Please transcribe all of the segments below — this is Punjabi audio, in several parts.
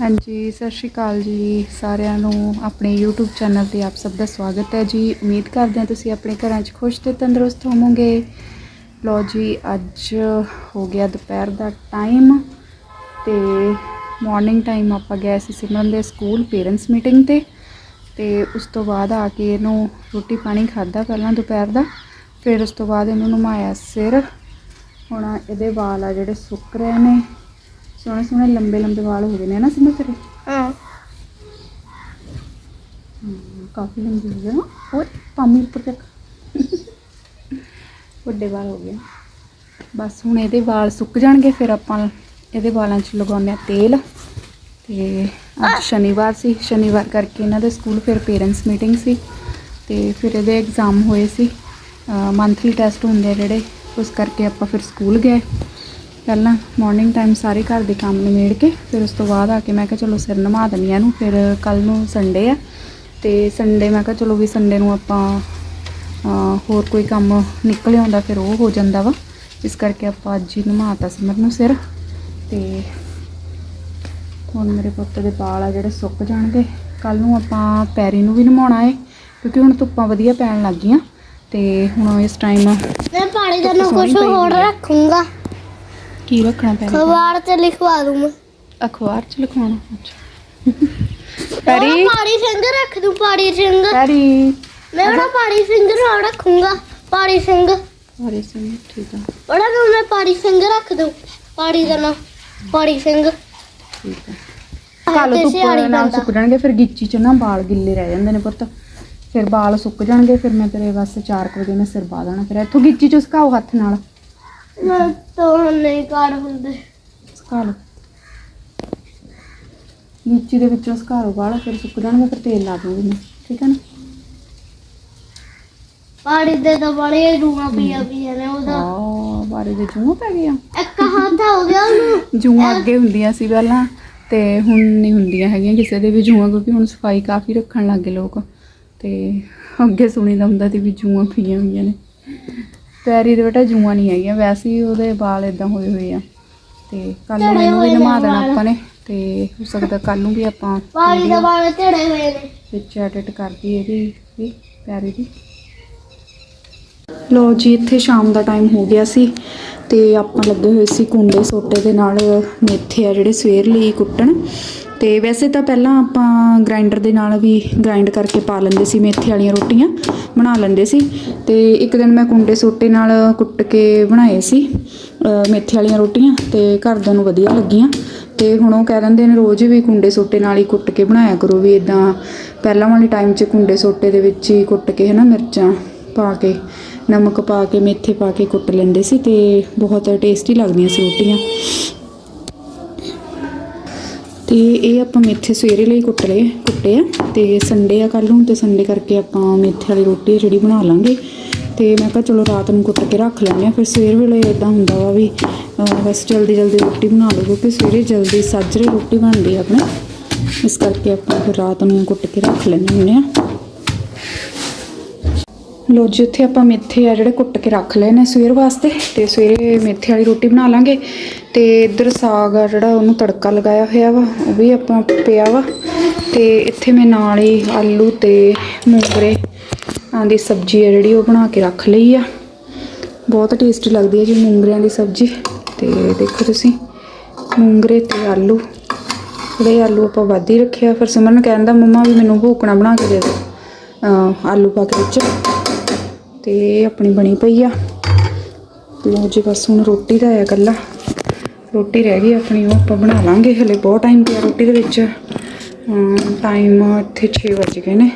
ਹਾਂਜੀ, ਸਤਿ ਸ਼੍ਰੀ ਅਕਾਲ ਜੀ ਸਾਰਿਆਂ ਨੂੰ। ਆਪਣੇ YouTube ਚੈਨਲ ਤੇ ਆਪ ਸਭ ਦਾ ਸਵਾਗਤ ਹੈ ਜੀ। ਉਮੀਦ ਕਰਦੇ ਹਾਂ ਤੁਸੀਂ ਆਪਣੇ ਘਰਾਂ 'ਚ ਖੁਸ਼ ਤੇ ਤੰਦਰੁਸਤ ਹੋਵੋਗੇ। ਲੋ ਜੀ, ਅੱਜ ਹੋ ਗਿਆ ਦੁਪਹਿਰ ਦਾ ਟਾਈਮ ਤੇ ਮਾਰਨਿੰਗ ਟਾਈਮ ਆਪਾਂ ਗਏ ਸੀ ਸਿਮਰਨ ਦੇ ਸਕੂਲ ਪੇਰੈਂਟਸ ਮੀਟਿੰਗ ਤੇ। ਤੇ ਉਸ ਤੋਂ ਬਾਅਦ ਆ ਕੇ ਇਹਨੂੰ ਰੋਟੀ ਪਾਣੀ ਖਾਦਾ ਪਹਿਲਾਂ ਦੁਪਹਿਰ ਦਾ। ਫਿਰ ਉਸ ਤੋਂ ਬਾਅਦ ਇਹਨੂੰ ਨਮਾਇਆ ਸਿਰ। ਹੁਣ ਇਹਦੇ ਵਾਲ ਆ ਜਿਹੜੇ ਸੁੱਕ ਰਹੇ ਨੇ। ਸੋਹਣੇ ਸੋਹਣੇ ਲੰਬੇ ਲੰਬੇ ਵਾਲ ਹੋ ਗਏ ਨੇ ਨਾ ਸਿਮਰ ਤੇਰੇ? ਹਾਂ। ਕਾਫੀ ਲੰਬੇ ਹੋ ਗਏ ਨਾ। ਹੋਰ ਪਾਮੀ ਉੱਪਰ ਤੱਕ। ਵੱਡੇ ਵਾਲ ਹੋ ਗਏ। ਬਸ ਹੁਣ ਇਹਦੇ ਵਾਲ ਸੁੱਕ ਜਾਣਗੇ ਫਿਰ ਆਪਾਂ ਇਹਦੇ ਵਾਲਾਂ 'ਚ ਲਗਾਉਂਦੇ ਆ ਤੇਲ। ਤੇ ਅੱਜ ਸ਼ਨੀਵਾਰ ਸੀ ਸ਼ਨੀਵਾਰ ਕਰਕੇ ਇਹਨਾਂ ਦੇ ਸਕੂਲ ਫਿਰ ਪੇਰੈਂਟਸ ਮੀਟਿੰਗ ਸੀ। ਤੇ ਫਿਰ ਇਹਦੇ ਐਗਜ਼ਾਮ ਹੋਏ ਸੀ। ਮੰਥਲੀ ਟੈਸਟ ਹੁੰਦੇ ਆ ਜਿਹੜੇ ਉਸ ਕਰਕੇ ਆਪਾਂ ਫਿਰ ਸਕੂਲ ਗਏ। ਪਹਿਲਾਂ ਮਾਰਨਿੰਗ ਟਾਈਮ ਸਾਰੇ ਘਰ ਦੇ ਕੰਮ ਨਿਬੇੜ ਕੇ ਫਿਰ ਉਸ ਤੋਂ ਬਾਅਦ ਆ ਕੇ ਮੈਂ ਕਿਹਾ ਚਲੋ ਸਿਰ ਨਮਾ ਦਿੰਦੀ ਹਾਂ ਇਹਨੂੰ ਫਿਰ ਕੱਲ ਨੂੰ ਸੰਡੇ ਆ। ਤੇ ਸੰਡੇ ਮੈਂ ਕਿਹਾ ਚਲੋ ਵੀ ਸੰਡੇ ਨੂੰ ਆਪਾਂ ਹੋਰ ਕੋਈ ਕੰਮ ਨਿਕਲ ਆਉਂਦਾ ਫਿਰ ਉਹ ਹੋ ਜਾਂਦਾ ਵਾ। ਇਸ ਕਰਕੇ ਆਪਾਂ ਅੱਜ ਹੀ ਨਮਾਤਾ ਸਿਮਰ ਨੂੰ ਸਿਰ। ਤੇ ਹੁਣ ਮੇਰੇ ਪੁੱਤ ਦੇ ਵਾਲ ਆ ਜਿਹੜੇ ਸੁੱਕ ਜਾਣਗੇ। ਕੱਲ ਨੂੰ ਆਪਾਂ ਪੈਰੀ ਨੂੰ ਵੀ ਨਮਾਉਣਾ ਏ ਕਿਉਂਕਿ ਹੁਣ ਧੁੱਪਾਂ ਵਧੀਆ ਪੈਣ ਲੱਗ ਗਈਆਂ। ਤੇ ਹੁਣ ਇਸ ਟਾਈਮ ਮੈਂ ਪਾਣੀ ਦਾ ਨਾ ਕੁਝ ਹੋਰ। ਰੱਖੂੰਗਾ। ਕੀ ਰੱਖਣਾ ਪੈਰੀ ਤੇ? ਖਵਾਰ ਤੇ ਲਿਖਵਾ ਦੂੰ ਮੈਂ। ਅਖਬਾਰ ਚ ਲਿਖਾਉਣਾ ਅੱਛਾ। ਮੈਂ ਪੈਰੀ? ਪਾਣੀ ਸਿੰਘ ਰੱਖ ਦੂੰ ਪਾਣੀ ਸਿੰਘ ਪੈਰੀ? ਮੈਂ ਉਹਦਾ ਪਾਣੀ ਸਿੰਘ ਨਾਲ ਰੱਖੂੰਗਾ ਪਾਣੀ ਸਿੰਘ ਹਰੇ ਸਿੰਘ ਠੀਕ ਆ। ਉਹਦਾ ਨਾਮ ਮੈਂ ਪਾਣੀ ਸਿੰਘ ਰੱਖ ਦੂੰ। ਪਾਣੀ ਦਾ ਨਾਮ ਪਾਣੀ ਸਿੰਘ ਠੀਕ ਆ। ਕੱਲ ਤੇ ਧੁੱਪ ਨਾਲ। ਸੁੱਕ ਜਾਣਗੇ ਫਿਰ ਗਿੱਚੀ ਚ ਨਾ ਵਾਲ ਗਿੱਲੇ ਰਹਿ ਜਾਂਦੇ ਨੇ ਪੁੱਤ। ਫਿਰ ਵਾਲ ਸੁੱਕ ਜਾਣਗੇ ਫਿਰ ਮੈਂ ਤੇਰੇ ਵਾਸਤੇ 4 ਵਜੇ ਮੈਂ ਸਿਰ ਪਾ ਦੇਣਾ। ਫਿਰ ਇੱਥੋਂ ਗਿੱਚੀ ਚ ਸੁਕਾਓ ਹੱਥ ਨਾਲ। ਮੈਂ ਤਾਂ ਨਹੀਂ ਕਰ ਹੁੰਦੇ। ਸੁਕਾ ਲਓ। ਗਿੱਚੀ ਦੇ ਵਿੱਚੋਂ ਸੁਕਾ ਲਓ ਵਾਲ ਫਿਰ ਸੁੱਕ ਜਾਣਗੇ ਫਿਰ ਤੇਲ ਲਾ ਦੂੰਗੀ ਮੈਂ ਠੀਕ ਹੈ ਨਾ? ਪਾਣੀ ਦੇ ਤਾਂ ਬੜੇ ਰੂਹਾਂ ਪੀਆ ਪੀਆ ਨੇ ਉਹਦਾ। ਆ ਬਾਰੇ ਦੇ ਜੂਆਂ ਪੈ ਗਿਆ ਇੱਕ ਹੱਥ ਹੋ ਗਿਆ ਉਹਨੂੰ। ਜੂਆਂ ਅੱਗੇ ਹੁੰਦੀਆਂ ਸੀ ਪਹਿਲਾਂ ਤੇ ਹੁਣ ਨਹੀਂ ਹੁੰਦੀਆਂ ਹੈਗੀਆਂ ਕਿਸੇ ਦੇ ਵੀ ਜੂਆਂ ਕਿਉਂਕਿ ਹੁਣ ਸਫ਼ਾਈ ਕਾਫੀ ਰੱਖਣ ਲੱਗੇ ਲੋਕ। ਤੇ ਅੱਗੇ ਸੁਣੀਦਾ ਹੁੰਦਾ ਸੀ ਵੀ ਜੂਆਂ ਪਈਆਂ ਹੋਈਆਂ ਨੇ। ਪੈਰੀ ਦੇ ਬੇਟਾ ਜੂਆਂ ਨਹੀਂ ਹੈਗੀਆਂ ਵੈਸੇ ਹੀ ਉਹਦੇ ਵਾਲ ਇਦਾਂ ਹੋਏ ਹੋਏ ਆ। ਤੇ ਕੱਲ ਨੂੰ ਇਹਨੂੰ ਵੀ ਨਮਾ ਦੇਣਾ ਵਾਲ। ਆਪਾਂ ਨੇ ਤੇ ਹੋ ਸਕਦਾ ਕੱਲ ਨੂੰ ਵੀ ਆਪਾਂ ਪਾਣੀ ਦਾ ਵਾਲੇ ਢੜੇ ਹੋਏ ਨੇ। ਵਿੱਚ ਐਡਿਟ ਕਰਦੀ ਇਹਦੀ ਵੀ ਪਿਆਰੀ ਦੀ। ਲੋ ਜੀ ਇੱਥੇ ਸ਼ਾਮ ਦਾ ਟਾਈਮ ਹੋ ਗਿਆ ਸੀ ਤੇ ਆਪਾਂ ਲੱਗੇ ਹੋਏ ਸੀ ਕੁੰਡੇ ਸੋਟੇ ਦੇ ਨਾਲ ਮੇਥੇ ਆ ਜਿਹੜੇ ਸਵੇਰ ਲਈ ਕੁੱਟਣ। ਤੇ ਵੈਸੇ ਤਾਂ ਪਹਿਲਾਂ ਆਪਾਂ ਗ੍ਰਾਈਂਡਰ ਦੇ ਨਾਲ ਵੀ ਗ੍ਰਾਈਂਡ ਕਰਕੇ ਪਾ ਲੈਂਦੇ ਸੀ ਮੇਥੇ ਵਾਲੀਆਂ ਰੋਟੀਆਂ ਬਣਾ ਲੈਂਦੇ ਸੀ। ਤੇ ਇੱਕ ਦਿਨ ਮੈਂ ਕੁੰਡੇ ਸੋਟੇ ਨਾਲ ਕੁੱਟ ਕੇ ਬਣਾਏ ਸੀ ਅ, ਮੇਥੇ ਵਾਲੀਆਂ ਰੋਟੀਆਂ ਤੇ ਘਰਦਿਆਂ ਨੂੰ ਵਧੀਆ ਲੱਗੀਆਂ। ਤੇ ਹੁਣ ਉਹ ਕਹਿ ਦਿੰਦੇ ਨੇ ਰੋਜ਼ ਵੀ ਕੁੰਡੇ ਸੋਟੇ ਨਾਲ ਹੀ ਕੁੱਟ ਕੇ ਬਣਾਇਆ ਕਰੋ ਵੀ ਇਦਾਂ ਪਹਿਲਾਂ ਵਾਲੇ ਟਾਈਮ 'ਚ ਕੁੰਡੇ ਸੋਟੇ ਦੇ ਵਿੱਚ ਹੀ ਕੁੱਟ ਕੇ ਹਨਾ ਮਿਰਚਾਂ ਪਾ ਕੇ ਨਮਕ ਪਾ ਕੇ ਮੇਥੇ ਪਾ ਕੇ ਕੁੱਟ ਲੈਂਦੇ ਸੀ ਤੇ ਬਹੁਤ ਟੇਸਟੀ ਲੱਗਦੀਆਂ ਸੀ ਰੋਟੀਆਂ। ਤੇ ਇਹ ਆਪਾਂ ਮੇਥੇ ਸਵੇਰੇ ਲਈ ਕੁੱਟ ਲਏ ਕੁੱਟੇ ਆ ਤੇ ਸੰਡੇ ਆ ਕੱਲ੍ਹ ਨੂੰ ਤੇ ਸੰਡੇ ਕਰਕੇ ਆਪਾਂ ਮੇਥੇ ਵਾਲੀ ਰੋਟੀ ਜਿਹੜੀ ਬਣਾ ਲਾਂਗੇ। ਤੇ ਮੈਂ ਕਿਹਾ ਚਲੋ ਰਾਤ ਨੂੰ ਕੁੱਟ ਕੇ ਰੱਖ ਲੈਂਦੇ ਆ, ਫਿਰ ਸਵੇਰ ਵੇਲੇ ਇਦਾਂ ਹੁੰਦਾ ਵਾ ਵੀ ਬਸ ਜਲਦੀ ਜਲਦੀ ਰੋਟੀ ਬਣਾ ਲਓ ਕਿਉਂਕਿ ਸਵੇਰੇ ਜਲਦੀ ਸਾਜਰੇ ਰੋਟੀ ਬਣਦੀ ਆ ਆਪਣਾ। ਇਸ ਕਰਕੇ ਆਪਾਂ ਫਿਰ ਰਾਤ ਨੂੰ ਕੁੱਟ ਕੇ ਰੱਖ ਲੈਂਦੇ ਹੁੰਦੇ ਆ। ਲੋ ਜੀ, ਉੱਥੇ ਆਪਾਂ ਮੇਥੇ ਆ ਜਿਹੜੇ ਕੁੱਟ ਕੇ ਰੱਖ ਲਏ ਨੇ ਸਵੇਰ ਵਾਸਤੇ, ਤੇ ਸਵੇਰੇ ਮੇਥੇ ਵਾਲੀ ਰੋਟੀ ਬਣਾ ਲਾਂਗੇ। ਤੇ ਇੱਧਰ ਸਾਗ ਆ ਜਿਹੜਾ ਉਹਨੂੰ ਤੜਕਾ ਲਗਾਇਆ ਹੋਇਆ ਵਾ, ਉਹ ਵੀ ਆਪਾਂ ਪਿਆ ਵਾ। ਤੇ ਇੱਥੇ ਮੈਂ ਨਾਲ ਹੀ ਆਲੂ ਤੇ ਮੂੰਗਰੇ ਦੀ ਸਬਜ਼ੀ ਆ ਜਿਹੜੀ ਉਹ ਬਣਾ ਕੇ ਰੱਖ ਲਈ ਆ। ਬਹੁਤ ਟੇਸਟੀ ਲੱਗਦੀ ਹੈ ਜੀ ਮੂੰਗਰਿਆਂ ਦੀ ਸਬਜ਼ੀ। ਤੇ ਦੇਖੋ ਤੁਸੀਂ, ਮੂੰਗਰੇ ਤੇ ਆਲੂ। ਥੋੜੇ ਆਲੂ ਆਪਾਂ ਵੱਧ ਹੀ ਰੱਖਿਆ ਫਿਰ ਸਿਮਰਨ ਕਹਿੰਦਾ ਮੰਮਾ ਵੀ ਮੈਨੂੰ ਭੂਕਣਾ ਬਣਾ ਕੇ ਦੇ ਦਿਓ। ਆਲੂ ਪਾ ਕੇ ਵਿੱਚ। ਤੇ ਆਪਣੀ ਬਣੀ ਪਈ ਆ। ਲੋ ਜੀ ਬਸ ਹੁਣ ਰੋਟੀ ਦਾ ਆ ਗੱਲਾ ਰੋਟੀ ਰਹਿ ਗਈ ਆਪਣੀ, ਉਹ ਆਪਾਂ ਬਣਾ ਲਾਂਗੇ ਹਲੇ, ਬਹੁਤ ਟਾਈਮ ਪਿਆ ਰੋਟੀ ਦੇ ਵਿੱਚ। ਟਾਈਮ ਇੱਥੇ 6 ਵਜ ਗਏ ਨੇ।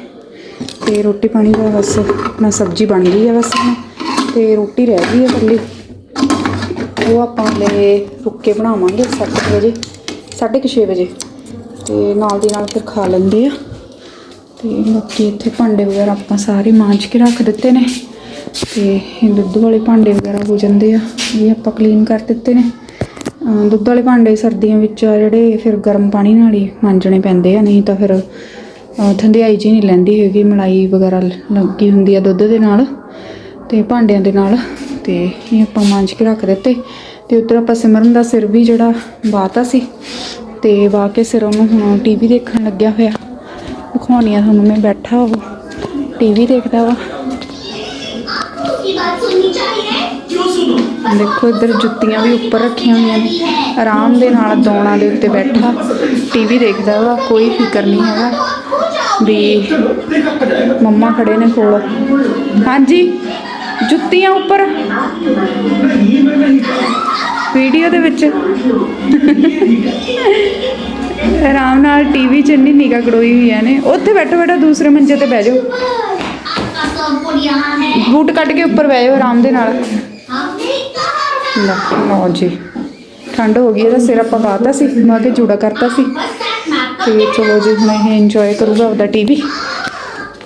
ਤੇ ਰੋਟੀ ਪਾਣੀ ਦਾ ਬਸ ਆਪਣਾ ਸਬਜ਼ੀ ਬਣ ਗਈ ਆ ਬਸ ਹੁਣ। ਤੇ ਰੋਟੀ ਰਹਿ ਗਈ ਆ ਇਕੱਲੀ। ਉਹ ਆਪਾਂ ਹਲੇ ਰੁੱਕ ਕੇ ਬਣਾਵਾਂਗੇ 7 ਵਜੇ 6:30 ਵਜੇ। ਤੇ ਨਾਲ ਦੀ ਨਾਲ ਫਿਰ ਖਾ ਲੈਂਦੇ ਆ। ਤੇ ਬਾਕੀ ਇੱਥੇ ਭਾਂਡੇ ਵਗੈਰਾ ਆਪਾਂ ਸਾਰੇ ਮਾਂਜ ਕੇ ਰੱਖ ਦਿੱਤੇ ਨੇ। ਤੇ ਇਹ ਦੁੱਧ ਵਾਲੇ ਭਾਂਡੇ ਵਗੈਰਾ ਹੋ ਜਾਂਦੇ ਆ, ਇਹ ਆਪਾਂ ਕਲੀਨ ਕਰ ਦਿੱਤੇ ਨੇ। ਦੁੱਧ ਵਾਲੇ ਭਾਂਡੇ ਸਰਦੀਆਂ ਵਿੱਚ ਆ ਜਿਹੜੇ, ਫਿਰ ਗਰਮ ਪਾਣੀ ਨਾਲ ਹੀ ਮਾਂਜਣੇ ਪੈਂਦੇ ਆ, ਨਹੀਂ ਤਾਂ ਫਿਰ, ਅਹ ਠੰਡਿਆਈ ਜੀ ਨਹੀਂ ਲੈਂਦੀ ਹੈਗੀ, ਮਲਾਈ ਵਗੈਰਾ ਲੱਗੀ ਹੁੰਦੀ ਆ ਦੁੱਧ ਦੇ ਨਾਲ ਤੇ ਭਾਂਡਿਆਂ ਦੇ ਨਾਲ। ਤੇ ਇਹ ਆਪਾਂ ਮਾਂਜ ਕੇ ਰੱਖ ਦਿੱਤੇ। ਤੇ ਉੱਧਰ ਆਪਾਂ ਸਿਮਰਨ ਦਾ ਸਿਰ ਵੀ ਜਿਹੜਾ ਬਾਤਾ ਸੀ, ਤੇ ਵਾ ਕੇ ਸਿਰ ਉਹਨੂੰ ਹੁਣ ਟੀਵੀ ਦੇਖਣ ਲੱਗਿਆ ਹੋਇਆ। ਦਿਖਾਉਣੀ ਆ ਤੁਹਾਨੂੰ ਮੈਂ ਬੈਠਾ ਉਹ ਟੀਵੀ ਦੇਖਦਾ ਵਾ। ਦੇਖੋ ਇੱਧਰ ਜੁੱਤੀਆਂ ਵੀ ਉੱਪਰ ਰੱਖੀਆਂ ਹੋਈਆਂ ਨੇ। ਆਰਾਮ ਦੇ ਨਾਲ ਦੌਣਾ ਦੇ ਉੱਤੇ ਬੈਠਾ। ਟੀਵੀ ਦੇਖਦਾ ਵਾ ਕੋਈ ਫਿਕਰ ਨਹੀਂ ਹੈਗਾ ਵੀ ਮੰਮਾ ਖੜੇ ਨੇ ਕੋਲ। ਹਾਂਜੀ ਜੁੱਤੀਆਂ ਉੱਪਰ। ਵੀਡੀਓ ਦੇ ਵਿੱਚ। ਆਰਾਮ ਨਾਲ ਟੀਵੀ 'ਚ ਇੰਨੀ ਨਿਗਾਹ ਗੜੋਈ ਹੋਈਆਂ ਨੇ। ਉੱਥੇ ਬੈਠੋ ਬੈਠੋ ਦੂਸਰੇ ਮੰਜੇ ਤੇ ਬਹਿ ਜਾਓ। ਬੂਟ ਕੱਢ ਕੇ ਉੱਪਰ ਬਹਿ ਜਾਓ ਆਰਾਮ ਦੇ ਨਾਲ। ਲਓ ਜੀ। ਠੰਡ ਹੋ ਗਈ, ਇਹਦਾ ਸਿਰ ਆਪਾਂ ਪਾਤਾ ਸੀ, ਮੈਂ ਕੇ ਜੂੜਾ ਕਰਤਾ ਸੀ। ਤੇ ਚਲੋ ਜੀ ਹੁਣ ਇਹ ਇੰਜੋਏ ਕਰੂਗਾ ਉਹਦਾ ਟੀਵੀ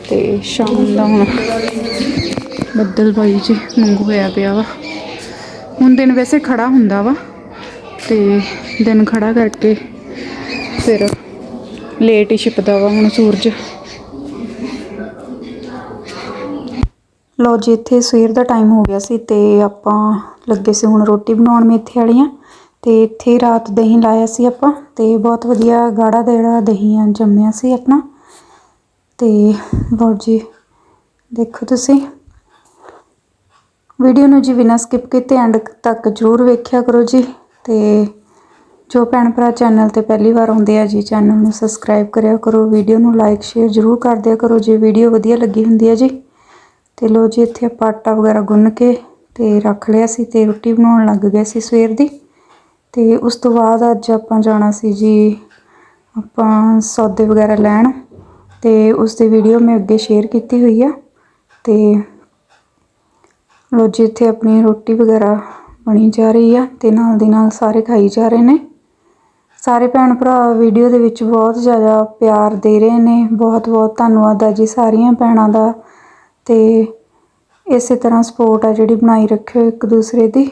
ਤੇ ਸ਼ਾਮ ਦਾ ਹੁਣ ਬੱਦਲ ਬਾਈ ਜੀ ਮੰਗੂ ਹੋਇਆ ਪਿਆ ਵਾ। ਹੁਣ ਦਿਨ ਵੈਸੇ ਖੜਾ ਹੁੰਦਾ ਵਾ, ਤੇ ਦਿਨ ਖੜਾ ਕਰਕੇ ਫਿਰ ਲੇਟ ਹੀ ਛਿਪਦਾ ਵਾ ਹੁਣ ਸੂਰਜ। ਲੋ ਜੀ, ਇੱਥੇ ਸਵੇਰ ਦਾ ਟਾਈਮ ਹੋ ਗਿਆ ਸੀ ਤੇ ਆਪਾਂ ਲੱਗੇ ਸੀ ਹੁਣ ਰੋਟੀ ਬਣਾਉਣ ਮੇਥੇ ਵਾਲੀਆਂ ਤੇ ਇੱਥੇ ਰਾਤ ਦਹੀਂ ਲਾਇਆ ਸੀ ਆਪਾਂ ਤੇ ਬਹੁਤ ਵਧੀਆ ਗਾੜਾ ਦਾ ਜਿਹੜਾ ਦਹੀਂ ਆ ਜੰਮਿਆ ਸੀ ਆਪਣਾ। ਤੇ ਲੋ ਜੀ, ਦੇਖੋ ਤੁਸੀਂ। ਵੀਡੀਓ ਨੂੰ ਜੀ ਬਿਨਾਂ ਸਕਿਪ ਕੀਤੇ ਐਂਡ ਤੱਕ ਜਰੂਰ ਵੇਖਿਆ ਕਰੋ ਜੀ ਤੇ ਜੋ ਭੈਣ ਭਰਾ ਚੈਨਲ ਤੇ ਪਹਿਲੀ ਵਾਰ ਆਉਂਦੇ ਆ ਜੀ ਚੈਨਲ ਨੂੰ ਸਬਸਕ੍ਰਾਈਬ ਕਰਿਆ ਕਰੋ, ਵੀਡੀਓ ਨੂੰ ਲਾਈਕ ਸ਼ੇਅਰ ਜਰੂਰ ਕਰ ਦਿਆ ਕਰੋ ਜੇ, ਵੀਡੀਓ ਵਧੀਆ ਲੱਗੀ ਹੁੰਦੀ ਹੈ ਜੀ। ਤੇ ਲੋ ਜੀ, ਇੱਥੇ ਆਪਾਂ ਆਟਾ ਵਗੈਰਾ ਗੁੰਨ ਕੇ ਤੇ ਰੱਖ ਲਿਆ ਸੀ ਤੇ ਰੋਟੀ ਬਣਾਉਣ ਲੱਗ ਗਏ ਸੀ ਸਵੇਰ ਦੀ। ਤੇ ਉਸ ਤੋਂ ਬਾਅਦ ਅੱਜ ਆਪਾਂ ਜਾਣਾ ਸੀ ਜੀ, ਆਪਾਂ ਸੌਦੇ ਵਗੈਰਾ ਲੈਣ ਤੇ ਉਸ ਦੀ ਵੀਡੀਓ ਮੈਂ ਅੱਗੇ ਸ਼ੇਅਰ ਕੀਤੀ ਹੋਈ ਆ। ਤੇ ਲੋ ਜੀ, ਇੱਥੇ ਆਪਣੀ ਰੋਟੀ ਵਗੈਰਾ ਬਣੀ ਜਾ ਰਹੀ ਆ ਤੇ ਨਾਲ ਦੀ ਨਾਲ ਸਾਰੇ ਖਾਈ ਜਾ ਰਹੇ ਨੇ। ਸਾਰੇ ਭੈਣ ਭਰਾ ਵੀਡੀਓ ਦੇ ਵਿੱਚ ਬਹੁਤ ਜ਼ਿਆਦਾ ਪਿਆਰ ਦੇ ਰਹੇ ਨੇ। ਬਹੁਤ ਬਹੁਤ ਧੰਨਵਾਦ ਆ ਜੀ ਸਾਰੀਆਂ ਭੈਣਾਂ ਦਾ। ਤੇ ਇਸੇ ਤਰ੍ਹਾਂ ਸਪੋਰਟ ਆ ਜਿਹੜੀ ਬਣਾਈ ਰੱਖਿਓ ਇੱਕ ਦੂਸਰੇ ਦੀ।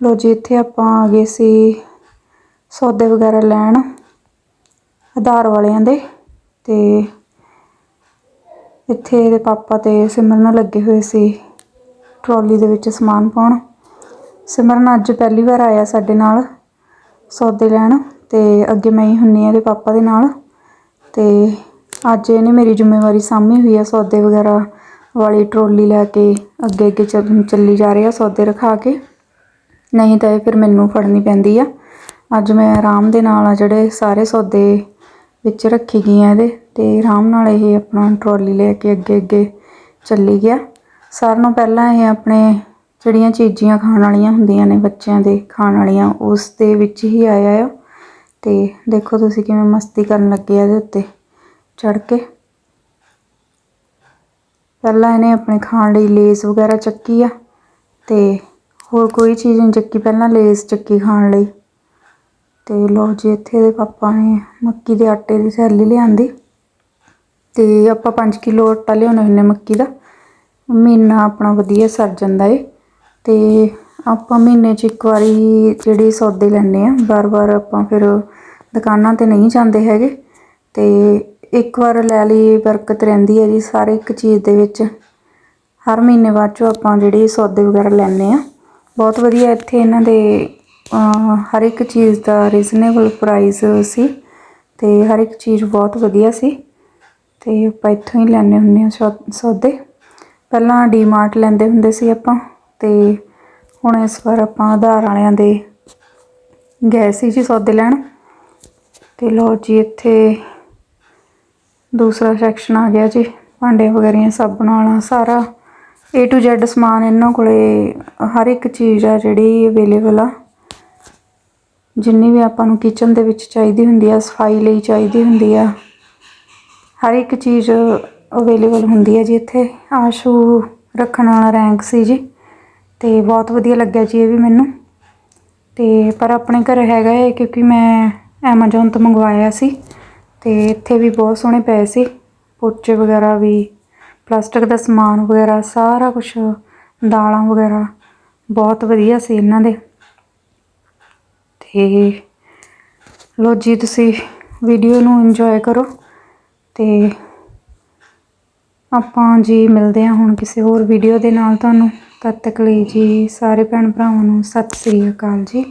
ਲੋ ਜੀ, ਇੱਥੇ ਆਪਾਂ ਆ ਗਏ ਸੀ ਸੌਦੇ ਵਗੈਰਾ ਲੈਣ ਆਧਾਰ ਵਾਲਿਆਂ ਦੇ ਤੇ ਇੱਥੇ ਇਹਦੇ ਪਾਪਾ ਤੇ ਸਿਮਰਨ ਲੱਗੇ ਹੋਏ ਸੀ ਟਰਾਲੀ ਦੇ ਵਿੱਚ ਸਮਾਨ ਪਾਉਣ। ਸਿਮਰਨ ਅੱਜ ਪਹਿਲੀ ਵਾਰ ਆਇਆ ਸਾਡੇ ਨਾਲ ਸੌਦੇ ਲੈਣ ਤੇ ਅੱਗੇ ਮੈਂ ਹੀ ਹੁੰਨੀ ਆ ਇਹਦੇ ਪਾਪਾ ਦੇ ਨਾਲ ਤੇ ਅੱਜ ਇਹਨੇ ਮੇਰੀ ਜ਼ਿੰਮੇਵਾਰੀ ਸਾਂਭੀ ਹੋਈ ਆ ਸੌਦੇ ਵਗੈਰਾ ਵਾਲੀ ਟਰੋਲੀ ਲੈ ਕੇ ਅੱਗੇ ਅੱਗੇ ਚੱਲ- ਚੱਲੀ ਜਾ ਰਿਹਾ ਸੌਦੇ ਰਖਾ ਕੇ। ਨਹੀਂ ਤਾਂ ਇਹ ਫਿਰ ਮੈਨੂੰ ਫੜਨੀ ਪੈਂਦੀ ਆ। ਅੱਜ ਮੈਂ ਆਰਾਮ ਦੇ ਨਾਲ ਆ ਜਿਹੜੇ ਸਾਰੇ ਸੌਦੇ ਵਿੱਚ ਰੱਖੀ ਗਈ ਆ ਇਹਦੇ, ਤੇ ਆਰਾਮ ਨਾਲ ਇਹ ਆਪਣਾ ਟਰੋਲੀ ਲੈ ਕੇ ਅੱਗੇ ਅੱਗੇ ਚੱਲੀ ਗਿਆ। ਸਾਰਿਆਂ ਨੂੰ ਪਹਿਲਾਂ ਇਹ ਆਪਣੇ ਜਿਹੜੀਆਂ ਚੀਜ਼ੀਆਂ ਖਾਣ ਵਾਲੀਆਂ ਹੁੰਦੀਆਂ ਨੇ ਬੱਚਿਆਂ ਦੇ ਖਾਣ ਵਾਲੀਆਂ, ਉਸ ਦੇ ਵਿੱਚ ਹੀ ਆਇਆ ਆ। ਤੇ ਦੇਖੋ ਤੁਸੀਂ ਕਿਵੇਂ ਮਸਤੀ ਕਰਨ ਲੱਗੇ ਆ ਇਹਦੇ ਉੱਤੇ। ਚੜ ਕੇ। ਪਹਿਲਾਂ ਇਹਨੇ ਆਪਣੇ ਖਾਣ ਲਈ ਲੇਸ ਵਗੈਰਾ ਚੱਕੀ ਆ ਤੇ ਹੋਰ ਕੋਈ ਚੀਜ਼ ਨਹੀਂ ਚੱਕੀ ਪਹਿਲਾਂ ਲੇਸ ਚੱਕੀ ਖਾਣ ਲਈ। ਤੇ ਲੋ ਜੀ, ਇੱਥੇ ਦੇ ਪਾਪਾ ਨੇ ਮੱਕੀ ਦੇ ਆਟੇ ਦੀ ਥੈਲੀ ਲਿਆਂਦੀ। ਤੇ ਆਪਾਂ 5 ਕਿਲੋ ਆਟਾ ਲਿਆਉਣਾ ਹੁੰਨੇ ਮੱਕੀ ਦਾ। ਮਹੀਨਾ ਆਪਣਾ ਵਧੀਆ ਸਰ ਜਾਂਦਾ ਏ। ਤੇ ਆਪਾਂ ਮਹੀਨੇ 'ਚ ਇੱਕ ਵਾਰੀ ਜਿਹੜੇ ਸੌਦੇ ਲੈਣੇ ਆ, ਵਾਰ-ਵਾਰ ਆਪਾਂ ਫਿਰ ਦੁਕਾਨਾਂ ਤੇ ਨਹੀਂ ਜਾਂਦੇ ਹੈਗੇ। ਤੇ ਇੱਕ ਵਾਰ ਲੈ ਲਈ ਬਰਕਤ ਰਹਿੰਦੀ ਹੈ ਜੀ ਸਾਰੇ ਇੱਕ ਚੀਜ਼ ਦੇ ਵਿੱਚ। ਹਰ ਮਹੀਨੇ ਬਾਅਦ ਚੋਂ ਆਪਾਂ ਜਿਹੜੇ ਸੌਦੇ ਵਗੈਰਾ ਲੈਂਦੇ ਆ ਬਹੁਤ ਵਧੀਆ ਇੱਥੇ ਇਹਨਾਂ ਦੇ ਹਰ ਇੱਕ ਚੀਜ਼ ਦਾ ਰੀਜ਼ਨੇਬਲ ਪ੍ਰਾਈਸ ਸੀ ਤੇ ਹਰ ਇੱਕ ਚੀਜ਼ ਬਹੁਤ ਵਧੀਆ ਸੀ ਤੇ ਆਪਾਂ ਇੱਥੋਂ ਹੀ ਲੈਣੇ ਹੁੰਦੇ ਆ ਸੌ- ਸੌਦੇ। ਪਹਿਲਾਂ ਡੀਮਾਰਟ ਲੈਂਦੇ ਹੁੰਦੇ ਸੀ ਆਪਾਂ ਤੇ ਹੁਣ ਇਸ ਵਾਰ ਆਪਾਂ ਆਧਾਰ ਵਾਲਿਆਂ ਦੇ ਗਏ ਸੀ ਜੀ ਸੌਦੇ ਲੈਣ। ਤੇ ਲੋ ਜੀ ਇੱਥੇ ਦੂਸਰਾ ਸੈਕਸ਼ਨ ਆ ਗਿਆ ਜੀ, ਭਾਂਡੇ ਵਗੈਰਾ ਸਾਬਣ ਵਾਲਾ ਸਾਰਾ A to Z ਸਮਾਨ ਇਹਨਾਂ ਕੋਲੇ, ਹਰ ਇੱਕ ਚੀਜ਼ ਆ ਜਿਹੜੀ ਅਵੇਲੇਬਲ ਆ। ਜਿੰਨੀ ਵੀ ਆਪਾਂ ਨੂੰ ਕਿਚਨ ਦੇ ਵਿੱਚ ਚਾਹੀਦੀ ਹੁੰਦੀ ਆ, ਸਫ਼ਾਈ ਲਈ ਚਾਹੀਦੀ ਹੁੰਦੀ ਆ, ਹਰ ਇੱਕ ਚੀਜ਼ ਅਵੇਲੇਬਲ ਹੁੰਦੀ ਹੈ ਜੀ ਇੱਥੇ। ਆਸ਼ੂ ਰੱਖਣ ਵਾਲਾ ਰੈਂਕ ਸੀ ਜੀ, ਤੇ ਬਹੁਤ ਵਧੀਆ ਲੱਗਿਆ ਜੀ ਇਹ ਵੀ ਮੈਨੂੰ। ਤੇ ਪਰ ਆਪਣੇ ਘਰ ਹੈਗਾ ਹੈ ਕਿਉਂਕਿ ਮੈਂ ਐਮਾਜ਼ੋਨ ਤੋਂ ਮੰਗਵਾਇਆ ਸੀ। ਤੇ ਇੱਥੇ ਵੀ ਬਹੁਤ ਸੋਹਣੇ ਪਏ ਸੀ। ਪੋਚੇ ਵਗੈਰਾ ਵੀ, ਪਲਾਸਟਿਕ ਦਾ ਸਮਾਨ ਵਗੈਰਾ, ਸਾਰਾ ਕੁਝ ਦਾਲਾਂ ਵਗੈਰਾ, ਬਹੁਤ ਵਧੀਆ ਸੀ ਇਹਨਾਂ ਦੇ। ਤੇ ਲੋ ਜੀ, ਤੁਸੀਂ ਵੀਡੀਓ ਨੂੰ ਇੰਜੋਏ ਕਰੋ ਤੇ ਆਪਾਂ ਜੀ ਮਿਲਦੇ ਹਾਂ ਹੁਣ ਕਿਸੇ ਹੋਰ ਵੀਡੀਓ ਦੇ ਨਾਲ ਤੁਹਾਨੂੰ। ਤਦ ਤੱਕ ਲਈ ਜੀ, ਸਾਰੇ ਭੈਣ ਭਰਾਵਾਂ ਨੂੰ ਸਤਿ ਸ੍ਰੀ ਅਕਾਲ ਜੀ।